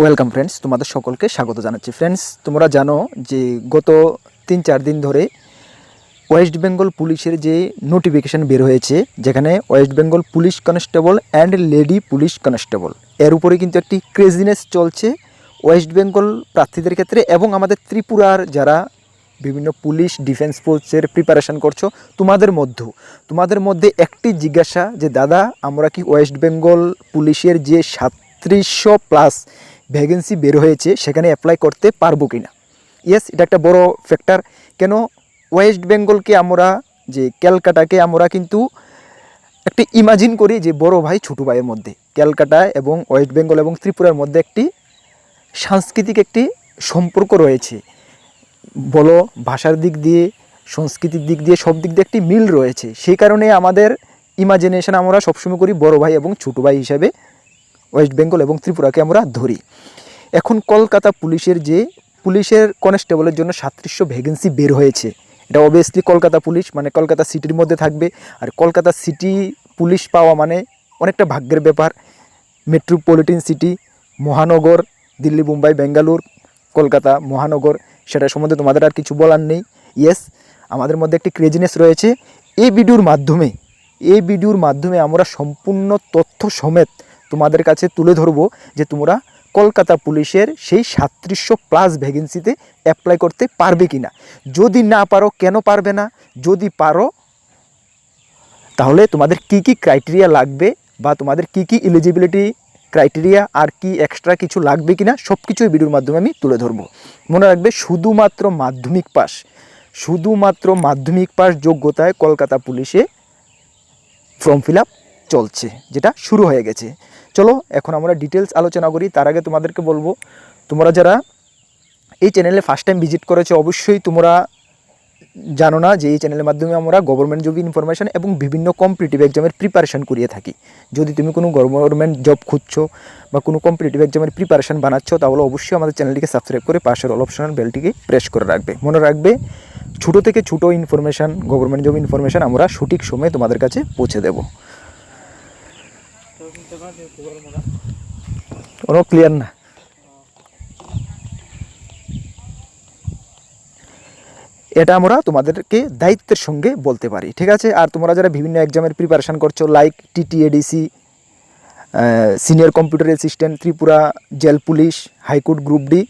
Welcome friends তোমাদের সকলকে স্বাগত জানাচ্ছি। ফ্রেন্ডস তোমরা জানো যে গত তিন চার দিন ধরে ওয়েস্ট বেঙ্গল পুলিশের যে নোটিফিকেশান বের হয়েছে, যেখানে West Bengal police constable and lady police constable এর উপরে কিন্তু একটি ক্রেজিনেস চলছে ওয়েস্ট বেঙ্গল প্রার্থীদের ক্ষেত্রে এবং আমাদের ত্রিপুরার যারা বিভিন্ন পুলিশ ডিফেন্স ফোর্সের প্রিপারেশন করছ, তোমাদের মধ্যেও তোমাদের মধ্যে একটি জিজ্ঞাসা যে, দাদা, আমরা কি ওয়েস্ট বেঙ্গল পুলিশের যে সাতত্রিশশো প্লাস ভ্যাকেন্সি বের হয়েছে, সেখানে অ্যাপ্লাই করতে পারব কি না ইয়েস এটা একটা বড় ফ্যাক্টর কেন? ওয়েস্ট বেঙ্গলকে আমরা, যে ক্যালকাটাকে আমরা কিন্তু একটি ইমাজিন করি যে বড় ভাই, ছোটো ভাইয়ের মধ্যে। ক্যালকাটা এবং ওয়েস্ট বেঙ্গল এবং ত্রিপুরার মধ্যে একটি সাংস্কৃতিক একটি সম্পর্ক রয়েছে। বলো, ভাষার দিক দিয়ে, সংস্কৃতির দিক দিয়ে, সব দিক দিয়ে একটি মিল রয়েছে। সেই কারণে আমাদের ইমাজিনেশন আমরা সবসময় করি বড় ভাই এবং ছোটো ভাই হিসাবে। ওয়েস্ট বেঙ্গল এবং ত্রিপুরাকে আমরা ধরি। এখন কলকাতা পুলিশের যে পুলিশের কনস্টেবলের জন্য সাতত্রিশশো ভ্যাকেন্সি বের হয়েছে। এটা অবভিয়াসলি কলকাতা পুলিশ মানে কলকাতা সিটির মধ্যে থাকবে। আর কলকাতা সিটি পুলিশ পাওয়া মানে অনেকটা ভাগ্যের ব্যাপার। মেট্রোপলিটন সিটি, মহানগর, দিল্লি, মুম্বাই, বেঙ্গালুর, কলকাতা, মহানগর, সেটা সম্বন্ধে তোমাদের আর কিছু বলার নেই। ইয়েস আমাদের মধ্যে একটি ক্রেজিনেস রয়েছে। এই ভিডিওর মাধ্যমে, এই ভিডিওর মাধ্যমে আমরা সম্পূর্ণ তথ্য সমেত তোমাদের কাছে তুলে ধরবো যে তোমরা কলকাতা পুলিশের সেই সাতত্রিশশো প্লাস ভ্যাকেন্সিতে অ্যাপ্লাই করতে পারবে কি না যদি না পারো, কেন পারবে না? যদি পারো, তাহলে তোমাদের কি কি ক্রাইটেরিয়া লাগবে বা তোমাদের কি কি এলিজিবিলিটি ক্রাইটেরিয়া আর কি এক্সট্রা কিছু লাগবে কি না সব কিছু এই ভিডিওর মাধ্যমে আমি তুলে ধরবো। মনে রাখবে, শুধুমাত্র মাধ্যমিক পাস শুধুমাত্র মাধ্যমিক পাস যোগ্যতায় কলকাতা পুলিশে ফর্ম ফিল আপ চলছে, যেটা শুরু হয়ে গেছে। চলো, এখন আমরা ডিটেলস আলোচনা করি। তার আগে তোমাদেরকে বলব, তোমরা যারা এই চ্যানেলে ফার্স্ট টাইম ভিজিট করেছ, অবশ্যই তোমরা জানো না যে এই চ্যানেলের মাধ্যমে আমরা গভর্নমেন্ট জব ইনফরমেশান এবং বিভিন্ন কম্পিটিটিভ এক্সামের প্রিপারেশান করিয়ে থাকি। যদি তুমি কোনো গভর্নমেন্ট জব খুঁজছো বা কোনো কম্পিটিটিভ এক্সামের প্রিপারেশান বানাচ্ছ, তাহলে অবশ্যই আমাদের চ্যানেলটিকে সাবস্ক্রাইব করে পাশের অল অপশনাল বেলটিকে প্রেস করে রাখবে। মনে রাখবে, ছোটো থেকে ছোটো ইনফরমেশান গভর্নমেন্ট জব ইনফরমেশান আমরা সঠিক সময়ে তোমাদের কাছে পৌঁছে দেবো। কোনো ক্লিয়ার না। এটা আমরা তোমাদেরকে দায়িত্বের সঙ্গে বলতে পারি, ঠিক আছে? আর তোমরা যারা বিভিন্ন এক্সামের প্রিপারেশান করছ like TTADC senior computer assistant Tripura jail police high court group D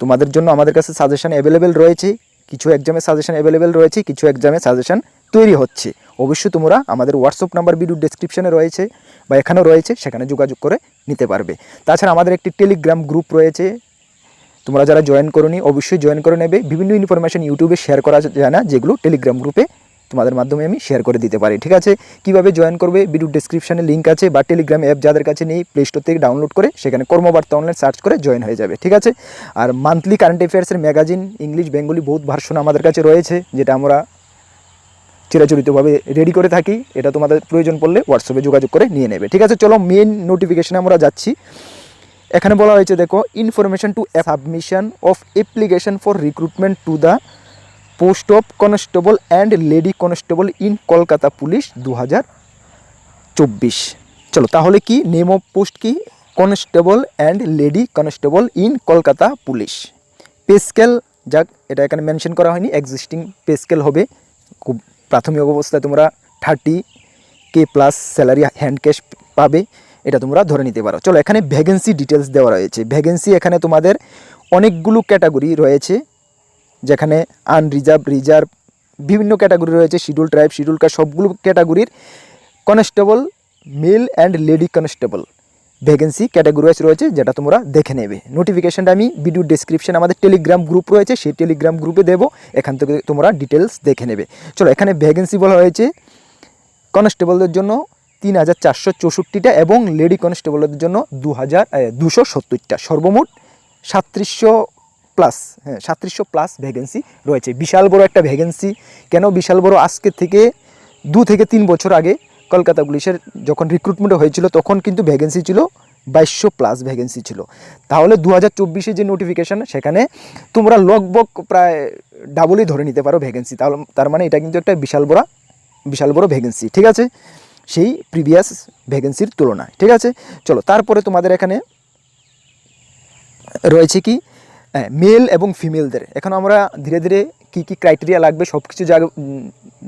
তোমাদের জন্য আমাদের কাছে সাজেশান অ্যাভেলেবেল রয়েছে। কিছু এক্সামে সাজেশান অ্যাভেলেবেল রয়েছে, কিছু এক্সামে সাজেশান তৈরি হচ্ছে। অবশ্যই তোমরা আমাদের হোয়াটসঅ্যাপ নাম্বার ভিডিও ডেসক্রিপশনে রয়েছে বা এখানেও রয়েছে, সেখানে যোগাযোগ করে নিতে পারবে। তাছাড়া আমাদের একটি টেলিগ্রাম গ্রুপ রয়েছে। তোমরা যারা জয়েন করোনি, অবশ্যই জয়েন করে নেবে। বিভিন্ন ইনফরমেশন ইউটিউবে শেয়ার করা যায় না, যেগুলো টেলিগ্রাম গ্রুপে তোমাদের মাধ্যমে আমি শেয়ার করে দিতে পারি, ঠিক আছে? কীভাবে জয়েন করবে? ভিডিও ডেসক্রিপশনে লিঙ্ক আছে বা টেলিগ্রাম অ্যাপ যাদের কাছে নেই প্লে স্টোর থেকে ডাউনলোড করে সেখানে কর্মবার্তা অনলাইন সার্চ করে জয়েন হয়ে যাবে, ঠিক আছে? আর মান্থলি কারেন্ট অ্যাফেয়ার্সের ম্যাগাজিন ইংলিশ বেঙ্গলি বহুত ভার্সন আমাদের কাছে রয়েছে, যেটা আমরা চিরাচরিতভাবে রেডি করে থাকি। এটা তোমাদের প্রয়োজন পড়লে হোয়াটসঅ্যাপে যোগাযোগ করে নিয়ে নেবে। ঠিক আছে, চলো মেন নোটিফিকেশানে আমরা যাচ্ছি। এখানে বলা হয়েছে, দেখো information to submission of application for recruitment to the post of constable and lady constable in Kolkata police দু চব্বিশ। চলো, তাহলে কি? নেম অফ পোস্ট কি? Constable and lady constable in Kolkata police pay scale যাক, এটা এখানে মেনশন করা হয়নি এক্সিস্টিং পে স্কেল হবে। খুব প্রাথমিক অবস্থায় তোমরা thirty K plus salary hand cash পাবে, এটা তোমরা ধরে নিতে পারো। চলো, এখানে ভ্যাকেন্সি ডিটেলস দেওয়া রয়েছে। ভ্যাকেন্সি এখানে তোমাদের অনেকগুলো ক্যাটাগরি রয়েছে, যেখানে আনরিজার্ভ রিজার্ভ বিভিন্ন ক্যাটাগরি রয়েছে শিডিউল ট্রাইব শিডিউল কাস্ট সবগুলো ক্যাটাগরির constable male and lady constable vacancy category রয়েছে, যেটা তোমরা দেখে নেবে। নোটিফিকেশানটা আমি ভিডিও ডেসক্রিপশন আমাদের টেলিগ্রাম গ্রুপ রয়েছে, সেই টেলিগ্রাম গ্রুপে দেবো, এখান থেকে তোমরা ডিটেলস দেখে নেবে। চলো, এখানে ভ্যাকেন্সি বলা হয়েছে কনস্টেবলদের জন্য তিন হাজার চারশো চৌষট্টিটা এবং লেডি কনস্টেবলদের জন্য দু হাজার দুশো সত্তরটা। সর্বমোট সাতত্রিশশো প্লাস হ্যাঁ সাতত্রিশশো প্লাস ভ্যাকেন্সি রয়েছে। বিশাল বড় একটা ভ্যাকেন্সি কেন বিশাল বড়? আজকে থেকে দু থেকে তিন বছর আগে কলকাতা পুলিশের যখন রিক্রুটমেন্ট হয়েছিল, তখন কিন্তু ভ্যাকেন্সি ছিল বাইশশো প্লাস ভ্যাকেন্সি ছিল। তাহলে দু হাজার চব্বিশে যে নোটিফিকেশান সেখানে তোমরা লগবক প্রায় ডাবলই ধরে নিতে পারো ভ্যাকেন্সি তাহলে তার মানে এটা কিন্তু একটা বিশাল বড় বিশাল বড় ভ্যাকেন্সি ঠিক আছে? সেই প্রিভিয়াস ভ্যাকেন্সির তুলনায়, ঠিক আছে? চলো, তারপরে তোমাদের এখানে রয়েছে কি? মেল এবং ফিমেলদের এখন আমরা ধীরে ধীরে কি কি ক্রাইটেরিয়া লাগবে সব কিছু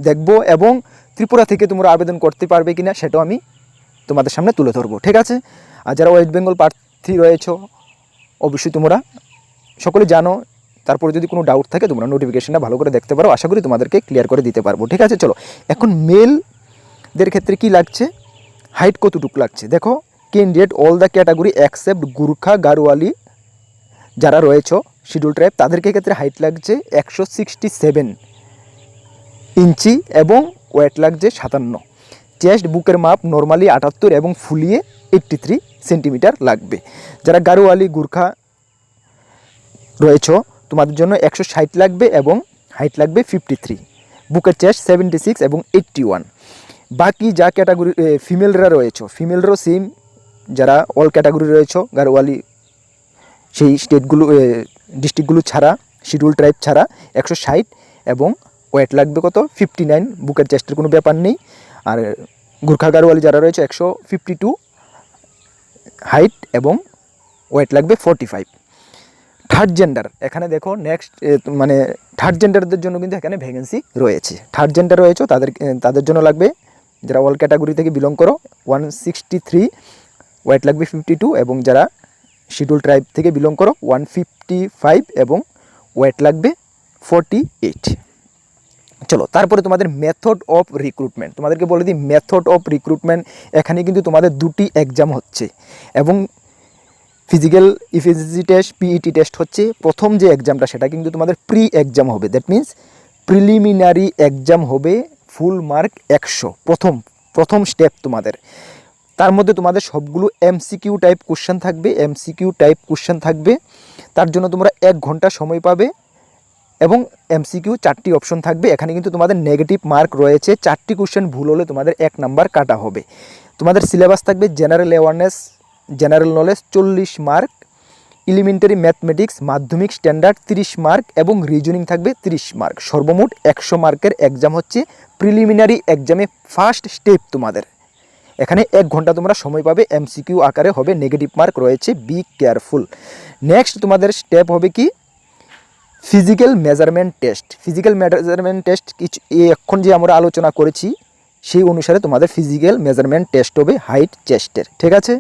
দেখব এবং ত্রিপুরা থেকে তোমরা আবেদন করতে পারবে কি না সেটাও আমি তোমাদের সামনে তুলে ধরবো, ঠিক আছে? আর যারা ওয়েস্ট বেঙ্গল প্রার্থী রয়েছে, অবশ্যই তোমরা সকলে জানো, তারপরে যদি কোনো ডাউট থাকে তোমরা নোটিফিকেশনটা ভালো করে দেখতে পারো, আশা করি তোমাদেরকে ক্লিয়ার করে দিতে পারব, ঠিক আছে? চলো, এখন মেলদের ক্ষেত্রে কি লাগছে? হাইট কতটুকু লাগছে? দেখো candidate all the category accept Gurkha, Garhwali যারা রয়েছে শিডিউল ট্রাইব তাদেরকে ক্ষেত্রে হাইট লাগছে একশো সিক্সটি সেভেন ইঞ্চি এবং ওয়েট লাগছে সাতান্ন। চেস্ট বুকের মাপ নর্মালি আটাত্তর এবং ফুলিয়ে এইট্টি থ্রি সেন্টিমিটার লাগবে। যারা গারোয়ালি, গুর্খা রয়েছ, তোমাদের জন্য একশো ষাট লাগবে এবং হাইট লাগবে ফিফটি থ্রি বুকের চেস্ট সেভেন্টি সিক্স এবং এইট্টি ওয়ান বাকি যা ক্যাটাগরি ফিমেলরা রয়েছে ফিমেলরাও সেম যারা অল ক্যাটাগরি রয়েছে, গারোয়ালি সেই স্টেটগুলো ডিস্ট্রিক্টগুলো ছাড়া শিডিউল ট্রাইব ছাড়া একশো ষাট এবং ওয়েট লাগবে কত? ফিফটি নাইন বুকের চেস্টের কোনো ব্যাপার নেই। আর গুর্খা গারোয়ালি যারা রয়েছে, একশো ফিফটি টু হাইট এবং ওয়েট লাগবে ফোরটি ফাইভ থার্ড জেন্ডার এখানে দেখো নেক্সট মানে থার্ড জেন্ডারদের জন্য কিন্তু এখানে ভ্যাকেন্সি রয়েছে। থার্ড জেন্ডার রয়েছে, তাদের তাদের জন্য লাগবে, যারা অল ক্যাটাগরি থেকে বিলং করো ওয়ান সিক্সটি থ্রি ওয়েট লাগবে ফিফটি টু এবং যারা শিডিউল ট্রাইব থেকে বিলং করো ওয়ান ফিফটি ফাইভ এবং ওয়েট লাগবে ফোরটি এইট চলো, তারপরে তোমাদের মেথড অফ রিক্রুটমেন্ট তোমাদেরকে বলে দিই মেথড অফ রিক্রুটমেন্ট এখানে কিন্তু তোমাদের দুটি এক্সাম হচ্ছে এবং physical efficiency test PET test হচ্ছে। প্রথম যে এক্সামটা সেটা কিন্তু তোমাদের প্রি এক্সাম হবে। দ্যাট মিন্স প্রিলিমিনারি এক্সাম হবে ফুল মার্ক একশো। প্রথম প্রথম স্টেপ তোমাদের। তার মধ্যে তোমাদের সবগুলো এমসিকিউ টাইপ কোশ্চেন থাকবে এমসিকিউ টাইপ কোশ্চেন থাকবে। তার জন্য তোমরা এক ঘণ্টা সময় পাবে এবং এমসিকিউ চারটি অপশন থাকবে। এখানে কিন্তু তোমাদের নেগেটিভ মার্ক রয়েছে। চারটি কোশ্চেন ভুল হলে তোমাদের এক নাম্বার কাটা হবে। তোমাদের সিলেবাস থাকবে জেনারেল অ্যাওয়ারনেস জেনারেল নলেজ চল্লিশ mark elementary mathematics Madhyamik standard তিরিশ মার্ক এবং রিজনিং থাকবে তিরিশ মার্ক সর্বমোট একশো মার্কের এক্সাম হচ্ছে। প্রিলিমিনারি এক্সামে ফার্স্ট স্টেপ তোমাদের। এখানে এক ঘণ্টা তোমরা সময় পাবে এমসিকিউ আকারে হবে নেগেটিভ মার্ক রয়েছে বি কেয়ারফুল নেক্সট তোমাদের স্টেপ হবে কি? Physical measurement test physical measurement test কিছু এখন যে আমরা আলোচনা করেছি, সেই অনুসারে তোমাদের ফিজিক্যাল মেজারমেন্ট টেস্ট হবে হাইট চেস্টের ঠিক আছে?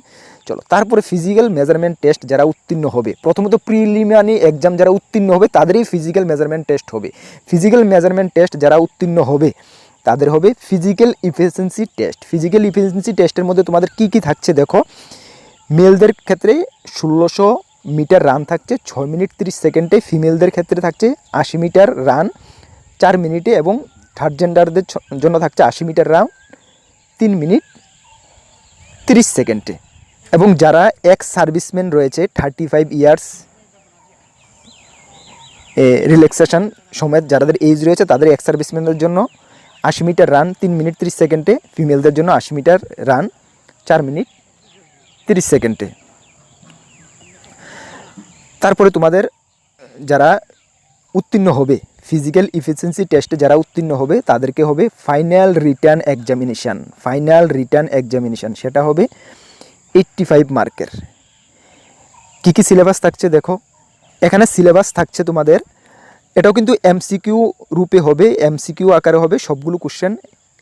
চলো, তারপরে ফিজিক্যাল মেজারমেন্ট টেস্ট যারা উত্তীর্ণ হবে, প্রথমত প্রিলিমিনারি এক্সাম যারা উত্তীর্ণ হবে, তাদেরই ফিজিক্যাল মেজারমেন্ট টেস্ট হবে। ফিজিক্যাল মেজারমেন্ট টেস্ট যারা উত্তীর্ণ হবে তাদের হবে physical efficiency test physical efficiency টেস্টের মধ্যে তোমাদের কি কি থাকছে দেখো? মেলদের ক্ষেত্রে ষোলোশো মিটার রান থাকছে, ছয় মিনিট তিরিশ সেকেন্ডে ফিমেলদের ক্ষেত্রে থাকছে আশি মিটার রান চার মিনিটে এবং থার্ড জেন্ডারদের জন্য থাকছে আশি মিটার রান তিন মিনিট তিরিশ সেকেন্ডে এবং যারা এক্স সার্ভিসম্যান রয়েছে থার্টি ফাইভ ইয়ার্স রিল্যাক্সেশন সমেত যাদের এজ রয়েছে, তাদের এক্স সার্ভিসম্যানদের জন্য আশি মিটার রান তিন মিনিট তিরিশ সেকেন্ডে ফিমেলদের জন্য আশি মিটার রান চার মিনিট তিরিশ সেকেন্ডে তারপরে তোমাদের যারা উত্তীর্ণ হবে ফিজিক্যাল ইফিসিয়েন্সি টেস্টে যারা উত্তীর্ণ হবে, তাদেরকে হবে final written examination final written examination সেটা হবে এইট্টি ফাইভ মার্কের কী কী সিলেবাস থাকছে দেখো। এখানে সিলেবাস থাকছে তোমাদের এটাও কিন্তু এমসিকিউ রূপে হবে এমসিকিউ আকারে হবে, সবগুলো কোশ্চেন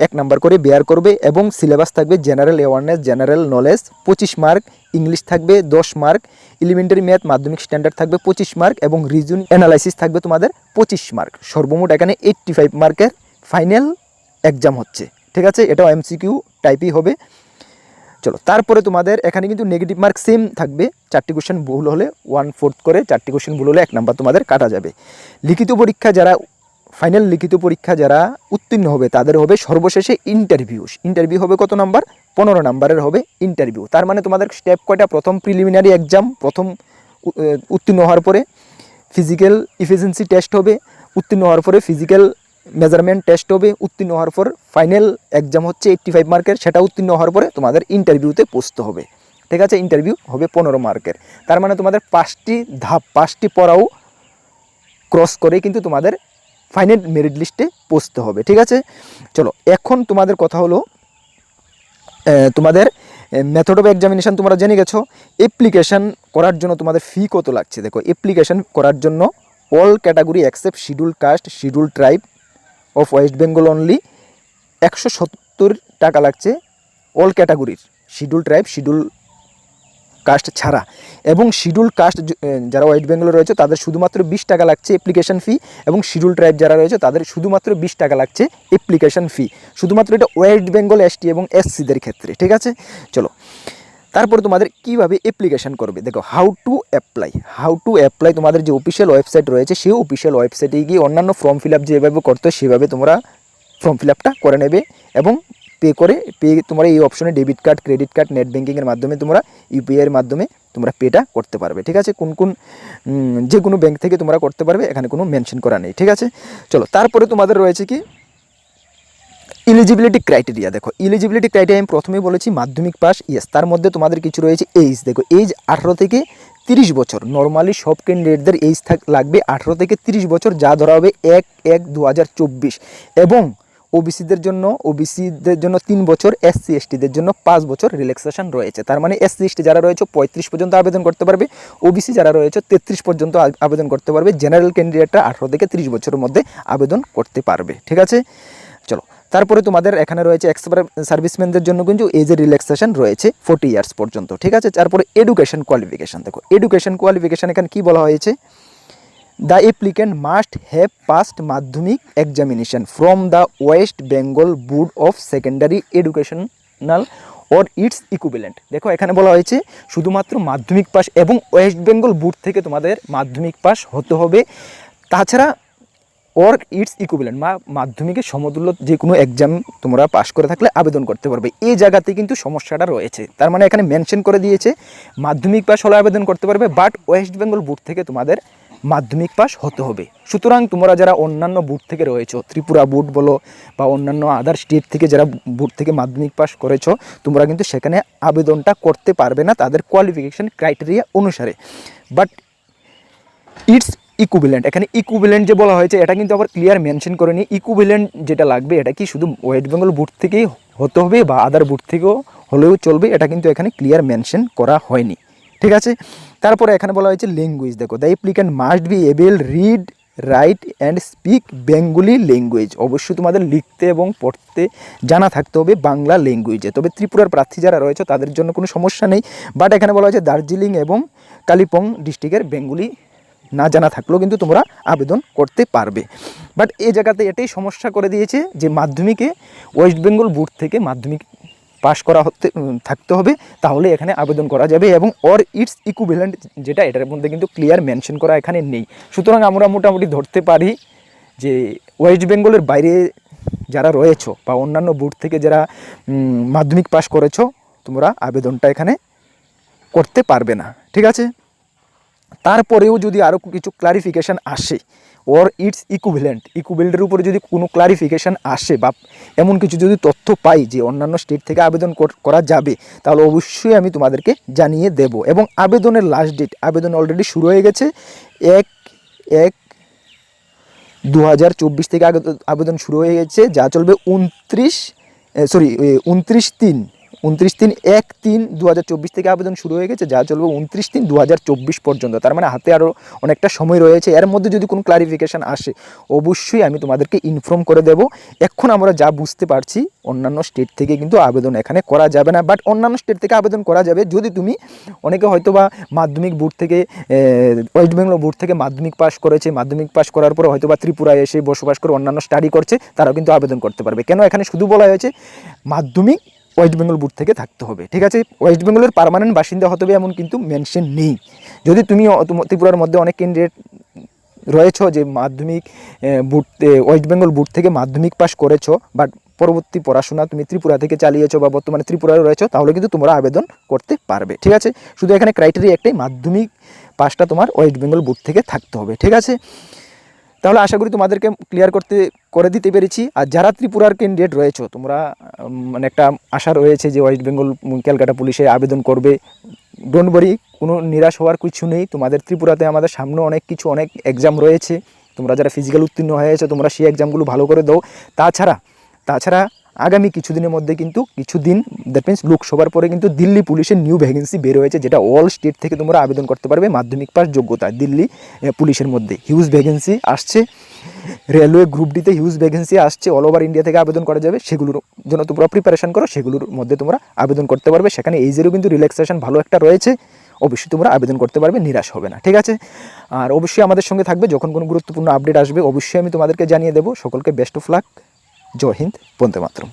এক নাম্বার করে বেয়ার করবে এবং সিলেবাস থাকবে জেনারেল অ্যাওয়ারনেস জেনারেল নলেজ পঁচিশ মার্ক ইংলিশ থাকবে দশ mark elementary math Madhyamik standard থাকবে পঁচিশ মার্ক এবং রিজন অ্যানালাইসিস থাকবে তোমাদের পঁচিশ মার্ক সর্বমোট এখানে এইট্টি ফাইভ মার্কের ফাইনাল এক্সাম হচ্ছে। ঠিক আছে? এটাও এমসিকিউ টাইপই হবে। চলো, তারপরে তোমাদের এখানে কিন্তু নেগেটিভ মার্ক সেম থাকবে। চারটি কোশ্চেন ভুল হলে ওয়ান ফোর্থ করে চারটি কোশ্চেন ভুল হলে এক নাম্বার তোমাদের কাটা যাবে। লিখিত পরীক্ষা যারা ফাইনাল লিখিত পরীক্ষা যারা উত্তীর্ণ হবে, তাদের হবে সর্বশেষে ইন্টারভিউ ইন্টারভিউ হবে কত নাম্বার পনেরো নাম্বারের হবে ইন্টারভিউ তার মানে তোমাদের স্টেপ কয়টা? প্রথম প্রিলিমিনারি এক্সাম প্রথম উত্তীর্ণ হওয়ার পরে ফিজিক্যাল ইফিসিয়েন্সি টেস্ট হবে। উত্তীর্ণ হওয়ার পরে ফিজিক্যাল মেজারমেন্ট টেস্ট হবে, উত্তীর্ণ হওয়ার পর ফাইনাল এক্সাম হচ্ছে এইট্টি ফাইভ মার্কের সেটা উত্তীর্ণ হওয়ার পরে তোমাদের ইন্টারভিউতে পৌঁছতে হবে। ঠিক আছে? ইন্টারভিউ হবে পনেরো মার্কের তার মানে তোমাদের পাঁচটি ধাপ, পাঁচটি পড়াও ক্রস করে কিন্তু তোমাদের ফাইনাল মেরিট লিস্টে পৌঁছতে হবে। ঠিক আছে? চলো, এখন তোমাদের কথা হলো তোমাদের মেথড অফ এক্সামিনেশান তোমরা জেনে গেছো। অ্যাপ্লিকেশন করার জন্য তোমাদের ফি কত লাগছে? দেখো অ্যাপ্লিকেশন করার জন্য all category except schedule caste schedule tribe of West Bengal only একশো সত্তর টাকা লাগছে অল ক্যাটাগরির শিডিউল ট্রাইব শিডিউল কাস্ট ছাড়া। এবং শিডিউল কাস্ট যারা ওয়েস্ট বেঙ্গলে রয়েছে, তাদের শুধুমাত্র বিশ টাকা লাগছে অ্যাপ্লিকেশন ফি এবং শিডিউল ট্রাইব যারা রয়েছে, তাদের শুধুমাত্র বিশ টাকা লাগছে অ্যাপ্লিকেশন ফি শুধুমাত্র এটা ওয়েস্ট বেঙ্গল এসটি এবং এসসিদের ক্ষেত্রে, ঠিক আছে? চলো। তারপরে তোমাদের কীভাবে অ্যাপ্লিকেশন করবে? দেখো how to apply how to apply তোমাদের যে অফিসিয়াল ওয়েবসাইট রয়েছে, সেই অফিসিয়াল ওয়েবসাইটে গিয়ে অন্যান্য ফর্ম ফিল আপ যেভাবে করতে সেভাবে তোমরা ফর্ম ফিল আপটা করে নেবে এবং পে করে পে তোমরা এই অপশনে debit card credit card net ব্যাঙ্কিংয়ের মাধ্যমে তোমরা ইউপিআইয়ের মাধ্যমে তোমরা পেটা করতে পারবে, ঠিক আছে? কোন কোন যে কোনো ব্যাংক থেকে তোমরা করতে পারবে, এখানে কোনো মেনশন করা নেই, ঠিক আছে? চলো, তারপরে তোমাদের রয়েছে কি? ইলিজিবিলিটি ক্রাইটেরিয়া দেখো ইলিজিবিলিটি ক্রাইটেরিয়া আমি প্রথমেই বলেছি মাধ্যমিক পাস ইয়েস তার মধ্যে তোমাদের কিছু রয়েছে এইজ দেখো এইজ আঠারো থেকে তিরিশ বছর। নর্মালি সব ক্যান্ডিডেটদের এইজ থাক, লাগবে আঠারো থেকে তিরিশ বছর, যা ধরা হবে এক এক দু এবং ওবিসিদের জন্য ওবিসিদের জন্য তিন বছর এসসি এসটিদের জন্য পাঁচ বছর রিল্যাক্সেশন রয়েছে। তার মানে এসসি এসটি যারা রয়েছে, পঁয়ত্রিশ পর্যন্ত আবেদন করতে পারবে। ওবিসি যারা রয়েছে, তেত্রিশ পর্যন্ত আবেদন করতে পারবে। জেনারেল ক্যান্ডিডেটরা আঠারো থেকে তিরিশ বছরের মধ্যে আবেদন করতে পারবে। ঠিক আছে? চলো তারপরে তোমাদের এখানে রয়েছে এক্সপার সার্ভিসম্যানদের জন্য কিন্তু এজের রিল্যাক্সেশন রয়েছে ফোর্টি ইয়ার্স পর্যন্ত, ঠিক আছে? তারপরে এডুকেশন কোয়ালিফিকেশন দেখো এডুকেশন কোয়ালিফিকেশন এখানে কী বলা হয়েছে? The applicant must have passed Madhyamik examination from the West Bengal board of secondary educational or its equivalent দেখো, এখানে বলা হয়েছে শুধুমাত্র মাধ্যমিক পাস এবং ওয়েস্ট বেঙ্গল বোর্ড থেকে তোমাদের মাধ্যমিক পাস হতে হবে। তাছাড়া অর ইটস ইকুইভ্যালেন্ট মা মাধ্যমিকের সমতুল্য যে কোনো এক্সাম তোমরা পাস করে থাকলে আবেদন করতে পারবে। এই জায়গাতে কিন্তু সমস্যাটা রয়েছে। তার মানে এখানে মেনশন করে দিয়েছে, মাধ্যমিক পাস হলে আবেদন করতে পারবে বাট ওয়েস্ট বেঙ্গল বোর্ড থেকে তোমাদের মাধ্যমিক পাস হতে হবে। সুতরাং তোমরা যারা অন্যান্য বুট থেকে রয়েছো, ত্রিপুরা বুট বলো বা অন্যান্য আদার স্টেট থেকে যারা বুট থেকে মাধ্যমিক পাস করেছ, তোমরা কিন্তু সেখানে আবেদনটা করতে পারবে না তাদের কোয়ালিফিকেশন ক্রাইটেরিয়া অনুসারে। বাট ইটস ইকুইভ্যালেন্ট এখানে ইকুইভ্যালেন্ট যে বলা হয়েছে, এটা কিন্তু আবার ক্লিয়ার মেনশন করেনি। ইকুইভ্যালেন্ট যেটা লাগবে, এটা কি শুধু ওয়েস্ট বেঙ্গল বুট থেকেই হতে হবে বা আদার বুট থেকেও হলেও চলবে, এটা কিন্তু এখানে ক্লিয়ার মেনশন করা হয়নি। ঠিক আছে? তারপরে এখানে বলা হয়েছে ল্যাঙ্গুয়েজ দেখো the applicant must be able read write and speak Bengali language অবশ্যই তোমাদের লিখতে এবং পড়তে জানা থাকতে হবে বাংলা ল্যাঙ্গুয়েজে তবে ত্রিপুরার প্রার্থী যারা রয়েছে, তাদের জন্য কোনো সমস্যা নেই। বাট এখানে বলা হয়েছে দার্জিলিং এবং কালিম্পং ডিস্ট্রিক্টের বেঙ্গলি না জানা থাকলেও কিন্তু তোমরা আবেদন করতে পারবে। বাট এই জায়গাতে এটাই সমস্যা করে দিয়েছে যে মাধ্যমিকে ওয়েস্ট বেঙ্গল বোর্ড থেকে মাধ্যমিক পাস করা হতে থাকতে হবে, তাহলে এখানে আবেদন করা যাবে এবং অর ইটস ইকুইভ্যালেন্ট যেটা, এটার মধ্যে কিন্তু ক্লিয়ার মেনশন করা এখানে নেই। সুতরাং আমরা মোটামুটি ধরতে পারি যে ওয়েস্ট বেঙ্গলের বাইরে যারা রয়েছো বা অন্যান্য বোর্ড থেকে যারা মাধ্যমিক পাস করেছ, তোমরা আবেদনটা এখানে করতে পারবে না। ঠিক আছে? তারপরেও যদি আরও কিছু ক্লারিফিকেশান আসে ওর ইটস ইকুইভ্যালেন্ট ইকুইভ্যালেন্টের উপরে যদি কোনো ক্লারিফিকেশান আসে, বা এমন কিছু যদি তথ্য পাই যে অন্যান্য স্টেট থেকে আবেদন করা যাবে, তাহলে অবশ্যই আমি তোমাদেরকে জানিয়ে দেব। এবং আবেদনের লাস্ট ডেট আবেদন অলরেডি শুরু হয়ে গেছে, এক এক দু থেকে আবেদন শুরু হয়ে গেছে, যা চলবে উনত্রিশ সরি উনত্রিশ তিন। উনত্রিশ তিন এক তিন দু থেকে আবেদন শুরু হয়ে গেছে, যা চলবে উনত্রিশ তিন দু পর্যন্ত। তার মানে হাতে আরও অনেকটা সময় রয়েছে। এর মধ্যে যদি কোনো ক্লারিফিকেশান আসে, অবশ্যই আমি তোমাদেরকে ইনফর্ম করে দেব। এখন আমরা যা বুঝতে পারছি, অন্যান্য স্টেট থেকে কিন্তু আবেদন এখানে করা যাবে না। বাট অন্যান্য স্টেট থেকে আবেদন করা যাবে। যদি তুমি অনেকে হয়তো বা মাধ্যমিক বোর্ড থেকে ওয়েস্ট বেঙ্গল বোর্ড থেকে মাধ্যমিক পাশ করেছে, মাধ্যমিক পাশ করার পর হয়তো বা ত্রিপুরায় এসে বসবাস করে অন্যান্য স্টাডি করছে, তারাও কিন্তু আবেদন করতে পারবে। কেন এখানে শুধু বলা হয়েছে, মাধ্যমিক ওয়েস্ট বেঙ্গল বোর্ড থেকে থাকতে হবে, ঠিক আছে? ওয়েস্ট বেঙ্গলের পার্মানেন্ট বাসিন্দা হতে হবে এমন কিন্তু মেনশন নেই। যদি তুমি ত্রিপুরার মধ্যে অনেক ক্যান্ডিডেট রয়েছ যে মাধ্যমিক বুট ওয়েস্ট বেঙ্গল বুট থেকে মাধ্যমিক পাস করেছ বাট পরবর্তী পড়াশোনা তুমি ত্রিপুরা থেকে চালিয়েছো বা বর্তমানে ত্রিপুরায় রয়েছো, তাহলে কিন্তু তোমরা আবেদন করতে পারবে, ঠিক আছে? শুধু এখানে ক্রাইটেরিয়া একটাই, মাধ্যমিক পাসটা তোমার ওয়েস্ট বেঙ্গল বুট থেকে থাকতে হবে, ঠিক আছে? তাহলে আশা করি তোমাদেরকে ক্লিয়ার করতে, করে দিতে পেরেছি। আর যারা ত্রিপুরার ক্যান্ডিডেট রয়েছো, তোমরা মানে একটা আশা রয়েছে যে ওয়েস্ট বেঙ্গল ক্যালকাটা পুলিশে আবেদন করবে। ডোন্ট বরি কোনো নিরাশ হওয়ার কিছু নেই। তোমাদের ত্রিপুরাতে আমাদের সামনে অনেক কিছু, অনেক এক্সাম রয়েছে। তোমরা যারা ফিজিক্যাল উত্তীর্ণ হয়েছে, তোমরা সেই এক্সামগুলো ভালো করে দাও। তাছাড়া তাছাড়া আগামী কিছুদিনের মধ্যে কিন্তু কিছুদিন দ্যাট মিনস লোকসভার পরে কিন্তু দিল্লি পুলিশের নিউ ভ্যাকেন্সি বের হয়েছে, যেটা অল স্টেট থেকে তোমরা আবেদন করতে পারবে মাধ্যমিক পাস যোগ্যতা দিল্লি পুলিশের মধ্যে। হিউজ ভ্যাকেন্সি আসছে। রেলওয়ে গ্রুপ ডিতে হিউজ ভ্যাকেন্সি আসছে অল ওভার ইন্ডিয়া থেকে আবেদন করা যাবে। সেগুলোর জন্য তোমরা প্রিপারেশন করো, সেগুলোর মধ্যে তোমরা আবেদন করতে পারবে। সেখানে এইজেরও কিন্তু রিল্যাক্সেশন ভালো একটা রয়েছে। অবশ্যই তোমরা আবেদন করতে পারবে, নিরাশ হবে না, ঠিক আছে? আর অবশ্যই আমাদের সঙ্গে থাকবে, যখন কোনো গুরুত্বপূর্ণ আপডেট আসবে, অবশ্যই আমি তোমাদেরকে জানিয়ে দেবো। সকলকে best of luck Joy Hind Vande Mataram